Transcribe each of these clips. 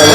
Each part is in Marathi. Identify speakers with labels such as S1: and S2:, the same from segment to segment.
S1: I'm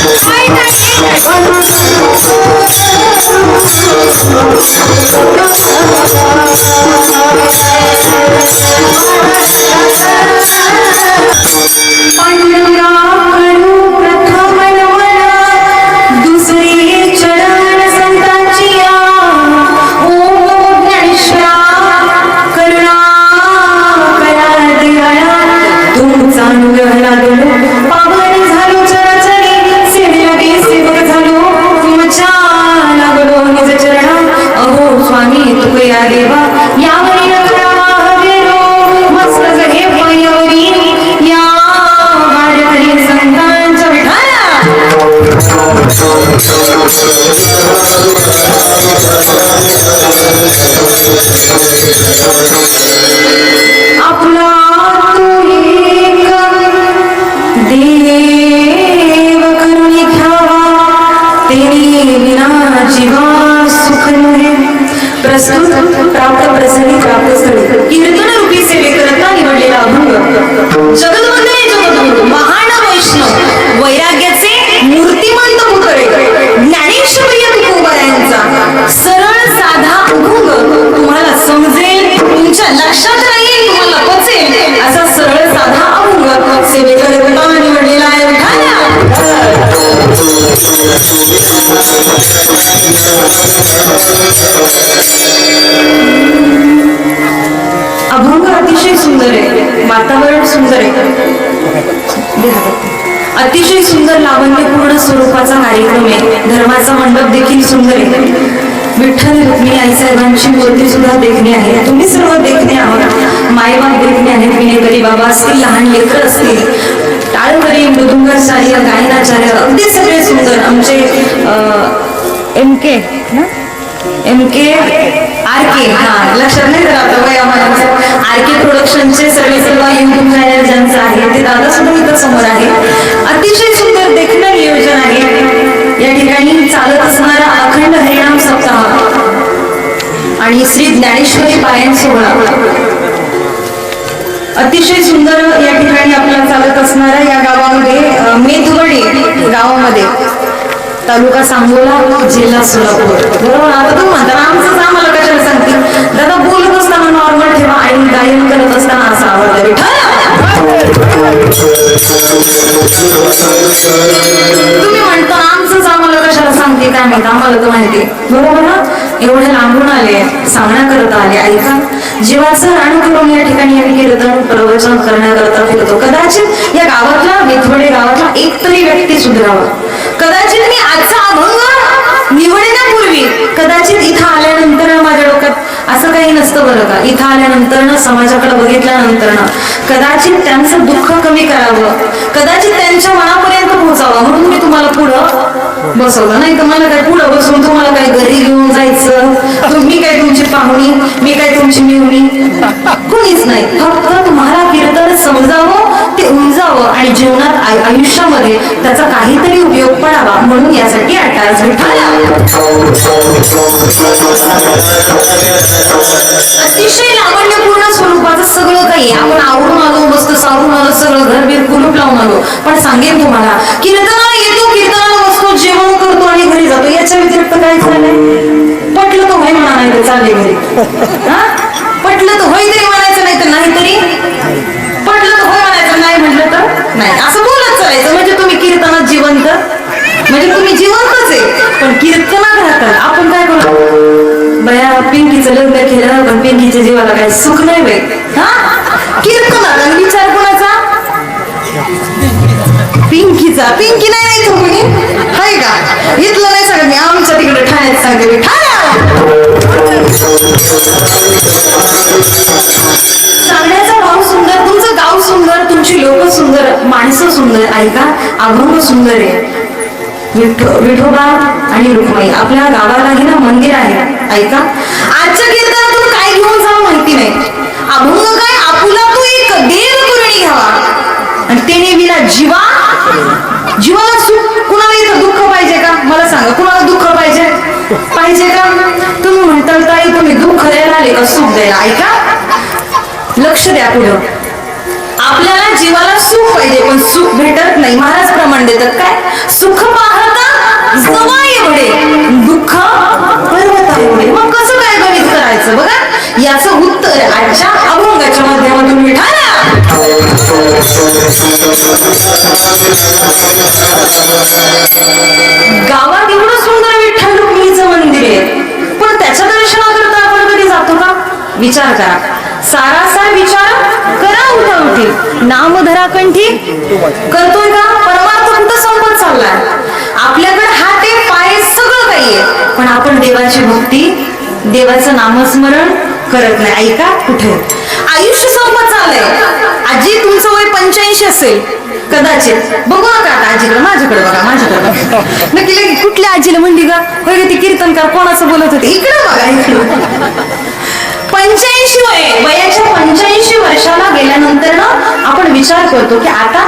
S1: Thank you. जीवासुखंदे प्रस्तुत प्राप्त प्राप्त कीर्तन रूपी सेवेकरता निवडलेला अभंग. जगदवंदने जगदवंद महान वैष्णव वैराग्याचे मूर्तिमंत मुखरे ज्ञानेश्वरीय यांचा सरळ साधा अभंग तुम्हाला समजेल तुमच्या लक्षात अभंग अतिशय सुंदर आहे. वातावरण सुंदर आहे. अतिशय सुंदर लावण्यपूर्ण स्वरूपाचा कार्यक्रम आहे. धर्माचा मंडप देखील सुंदर आहे. विठ्ठल रुक्मिणी आईसाहेबांची मूर्ती सुद्धा देखणे आहे. तुम्ही सर्व देखणे आहात. मायबाप देखणे आहेत. विनेकरी बाबा असतील लहान लेकर असतील. टाळकरी मृदुंगाचार्य गायनाचार्य अगदी सगळे सुंदर. आमचे एम के ना? M K R K. हा लक्षात नाही तर आता वय आर के प्रोडक्शनचे सर्व सर्व युट्यूब चॅनल ज्यांचं आहे ते दादा सुद्धा इथं समोर आहे. अतिशय सुंदर देखणं नियोजन आहे. या ठिकाणी चालत असणारा अखंड हरिणाम सप्ताह आणि श्री ज्ञानेश्वरी पायन सोहळा. अतिशय सुंदर या ठिकाणी आपल्याला चालत असणारा या गावामध्ये अ, मेदवडे गावामध्ये. तालुका सांगोला जिल्हा सोलापूर. बरोबर? आता तू म्हणता आमचंच आम्हाला कशाला सांगते दादा बोलत असताना नॉर्मल ठेवा आणि गायन करत असताना असं आवडतं. तुम्ही म्हणता ना, आमचंच आम्हाला कशाला सांगते काय माहिती आम्हाला तर माहिती. बरोबर ना? एवढे लांबून आले सामना करत आले ऐका. जीवाचं रान करून या ठिकाणी आम्ही कीर्तन प्रवचन करण्याकरता फिरतो. कदाचित या गावातला वेथवडे गावातला एक तरी व्यक्ती सुधरावा. कदाचित मी आजचा अभंग निवडण्यापूर्वी कदाचित इथं आल्यानंतर माझ्या डोक्यात असं काही नसतं बरं का. इथं आल्यानंतर समाजाकडे बघितल्यानंतर कदाचित त्यांचं दुःख कमी करावं कदाचित त्यांच्या मनापर्यंत पोहोचावं म्हणून मी तुम्हाला पुढं बसवलं. नाही तर मला काय पुढं बसून तुम्हाला काय घरी घेऊन जायचं? तुम्ही मी काय तुमची पाहुणी मी काय तुमची मिळवणी कोणीच नाही. फक्त तुम्हाला कीर्तन समजावं ते उमजावं आणि जीवनात आयुष्यामध्ये त्याचा काहीतरी उपयोग पडावा म्हणून यासाठी अट्टास अतिशय लावण्यपूर्ण स्वरूपाचं सगळं काही आपण आवरून आलो मस्त सावरून आलो सगळं घर बीर कुलूप लावून आलो. पण सांगेन तुम्हाला कीर्तनाला येतो कीर्तनाला बसतो जेवण करतो आणि घरी जातो. याच्या व्यतिरिक्त काय झालंय पटलं तो भाई म्हणा नाही चालले घरी. हा? कीर्तनात जिवंत म्हणजे तुम्ही जिवंतच आहे. पण कीर्तनात राहतात. आपण काय करू? बया पिंकीचं लग्न केलं पण पिंकीच्या जीवाला काही सुख नाही बाई. हा? कीर्तनात. आणि विचार कोणाचा? पिंकीचा. पिंकी नाही नाही तुम्ही हाय का? इथलं नाही सांगत मी. आमच्या तिकडे ठाण्यात सांगते मी. तुमची लोक सुंदर माणसं सुंदर ऐका अभंग सुंदर आहे विठो विठोबा आणि रुक्माई आपल्या गावालाही ना मंदिर आहे. ऐका. आजच्या कीर्तनातून काय घेऊन जावं माहिती नाही. अभंग काय? आपुला तू एक देव घ्यावा. आणि त्याने विना जीवा जीवाला सुख कुणाला इथं दुःख पाहिजे का? मला सांगा कुणाला दुःख पाहिजे? पाहिजे का? तुम्ही म्हणताल ताई तुम्ही दुःख द्यायला आले का? सुख द्यायला? ऐका. लक्ष द्या पुढं. आपल्याला जीवाला सुख पाहिजे पण सुख भेटत नाही. महाराज प्रमाण देतात काय? सुख पाहता जवळ एवढे दुःख पर्वता एवढे. मग कसं काय गणित करायचं बघा? याचं उत्तर आजच्या अभंगाच्या माध्यमातून मिळाला. गावात एवढं सुंदर विठ्ठल रुक्मिणीचं मंदिर आहे. पण त्याच्या दर्शनाकरता आपण कधी जातो का? विचार करा. सारासार विचार करा उठा उठी नाम धरा कंठी. करतोय का? परमार्थ कुठं संपत चाललाय? आपल्याकडे हात आहे पाय सगळं काही आहे. पण आपण देवाची भक्ती देवाचं नामस्मरण करत नाही. ऐका कुठे? आयुष्य संपत चाललंय. आजी तुमचं वय पंच्याऐंशी असेल. कदाचित. बघू नका आता आजीकडे माझ्याकडे बघा माझ्याकडे बघा. नक्की कुठल्या आजीला म्हणली का होय ग ती कीर्तनकार कोणाचं बोलत होते? इकडे बघा इकडे. विचार करतो की आता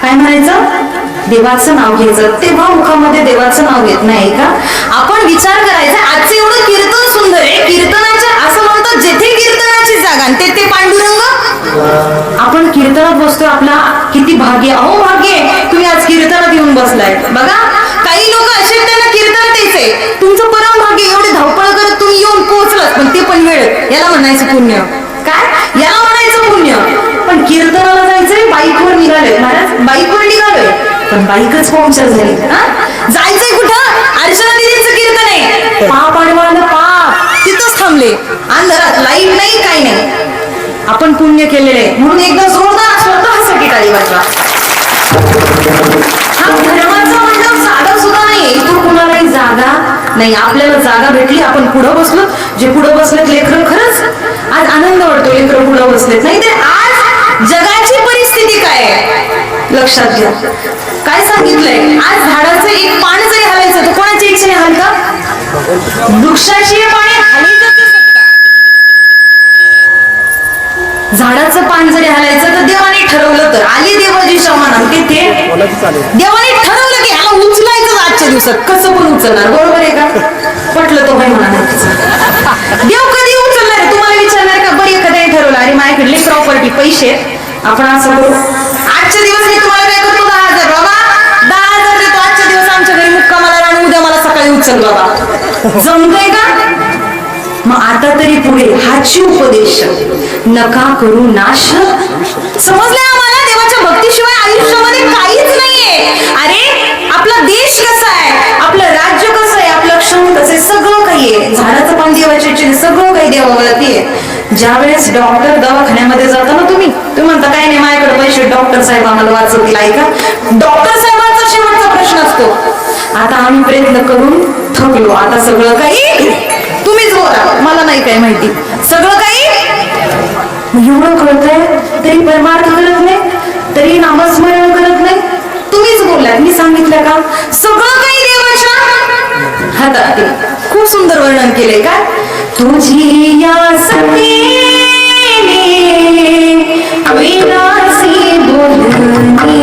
S1: काय म्हणायचं? देवाचं नाव घ्यायचं. तेव्हा मुखामध्ये देवाचं नाव घेत नाही का? आपण विचार करायचा आजचं एवढं कीर्तन सुंदर आहे. कीर्तनाच्या असं म्हणतात जेथे कीर्तनाची जागा आणि तेथे पांडुरंग. आपण कीर्तनात बसतोय आपला किती भाग्य. अहो भाग्य आहे. तुम्ही आज कीर्तनात येऊन बसलाय. बघा काही लोक असे त्यांना कीर्तन तेच आहे तुमचं परम भाग्य एवढे धावपळ करत तुम्ही येऊन पोहोचलात. पण ते पण वेळ याला म्हणायचं पुण्य. काय? याला म्हणायचं पुण्य. पण कीर्तनाला जायचंय बाईकवर निघालोय. महाराज बाईकवर निघालोय. पण बाईकच पंक्चर झाली. जायचंय कुठं? अर्चना दिदींचं कीर्तन आहे. पाप आणि पाप. तिथंच थांबले. अंधारात लाइट नाही काही नाही. आपण पुण्य केलेले आहे. म्हणून एकदा जोरदार स्वतःसाठी टाळी वाजवा हा धर्माचा मंडप जागा सुद्धा नाही. इथून कुणालाही जागा नाही. आपल्याला जागा भेटली आपण पुढं बसलो. जे पुढं बसलेत लेकर खरंच आज आनंद वाटतो. लेकर पुढं बसलेत. नाही ते आज जगाची परिस्थिती काय आहे? लक्षात घ्या. काय सांगितलंय? आज झाडाचं एक पान जरी हलायचं तर कोणाची इच्छेने हलतं? वृक्षाची पाणी हलवतं झाडाचं पान जरी हलायचं तर देवाने ठरवलं तर. आली देवाजी शमाना तिथे देवाने ठरवलं की ह्याला उचलायचं आजच्या दिवसात. कसं पण उचलणार? बरोबर आहे का? पटलं तो भाई म्हणा देव कधी उचलणार आहे? तुम्हाला विचारणार का बरं एखाद्याने ठरवलं अरे माझ्याकडले प्रॉपर्टी पैसे आपण असं करू. आजच्या दिवस मी तुम्हाला काय करतो दहा हजार. बाबा दहा हजार देतो. आजच्या दिवस आमच्या घरी मुक्कामाला राहून उद्या मला सकाळी उचल बाबा. जमतंय का? मग आता तरी पुढे हाची उपदेश. नका करू नाश. समजले आम्हाला? देवाच्या भक्तीशिवाय आयुष्यामध्ये काहीच नाहीये. अरे आपला देश कसा आहे? आपलं राज्य कसं आहे? आपलं क्षण कसं? आहे सगळं काही आहे. झाडाचं पान देवाच्या सगळं ज्या वेळेस डॉक्टर दवाखान्यामध्ये जाता ना तुम्ही तुम्ही म्हणता काय नाही माझ्याकडे पैसे डॉक्टर साहेब आम्हाला वाचवतील ऐका. डॉक्टर साहेबांचा शेवटचा प्रश्न असतो. आता आम्ही प्रयत्न करून थकलो. आता सगळं काही तुम्हीच बोला. मला नाही काय माहिती. सगळं काही एवढं कळतंय तरी परमार्थ करत नाही तरी नामस्मरण करत नाही. तुम्हीच बोललात. मी सांगितलं का? सगळं काही देवाच्या हातात खूप सुंदर वर्णन केले का तुझी या विलासी बोलणी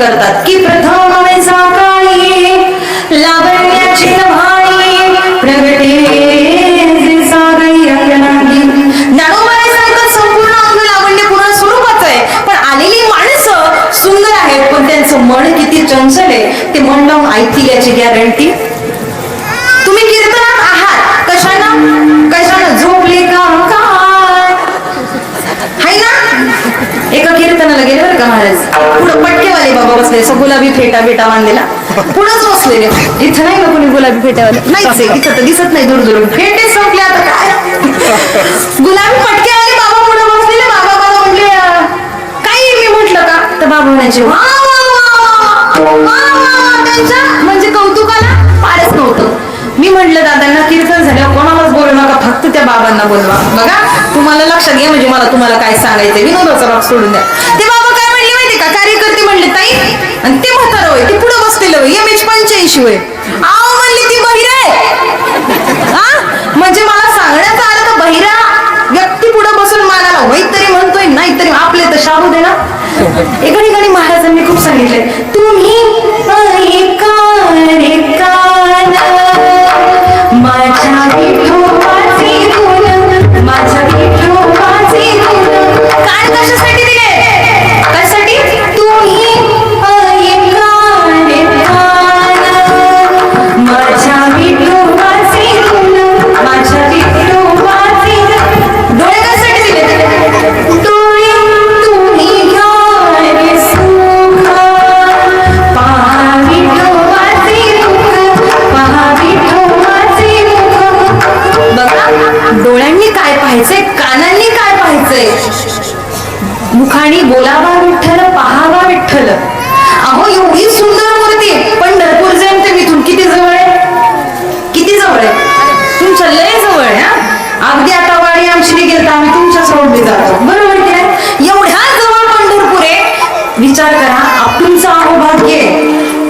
S1: करतात. की प्रथम सकाळी लावण्याची भाळी प्रगटे जे संपूर्ण अंग लावण्यपूर्ण स्वरूपाचं आहे. पण आलेली माणसं सुंदर आहेत पण त्यांचं मन किती चंचल आहे ते मन लावून ऐकतील याची गॅरंटी का महाराज पुढं पटकेवाले बाबा बसले असं गुलाबी फेटा बेटा बांधलेला. पुढंच बसलेले इथं नाही ना कोणी गुलाबी फेट्यावाले? नाहीच आहे इथं तर दिसत नाही दूर दूर फेटे संपले आता काय? गुलाबी पटकेवाले बाबा पुढे बसलेले बाबा मला म्हणले काही मी म्हटलं का? तर बाबा म्हणायचे वा म्हणजे कौतुकाला फारच नव्हतं. मी म्हटलं दादांना कीर्तन झाल्यावर कोणालाच बोलू नका फक्त त्या बाबांना बोलवा. बघा तुम्हाला लक्षात घ्या म्हणजे मला तुम्हाला काय सांगायचं विनोदाचा भाग सोडून द्या. ते एच आव म्हणली ती बहिरे. हा? म्हणजे मला सांगण्यात आलं तर बहिरा? व्यक्ती पुढे बसून मानाला होय तरी म्हणतोय नाही तरी आपले तर शाबू दे ना? एका ठिकाणी महाराजांनी खूप सांगितलंय. तुम्ही पहावा विठ्ठल पाहावा विठ्ठल. अहो एवढी सुंदर मूर्ती पण नरपूर जैन ते मिथून किती जवळ आहे? किती जवळ आहे? तुमच्या लय जवळ आहे हा? अगदी आता वाडी आमची निघेलता आम्ही तुमच्या सोडली जातो. बरोबर की नाही? एवढ्या जवळ पंढरपूर आहे. विचार करा आपणचा अहो भाग्य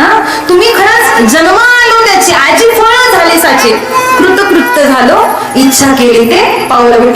S1: हा? तुम्ही खरंच जन्म आलो त्याची. आजी फळ झाले साचे. कृतकृत्य झालो. इच्छा केली ते पावलं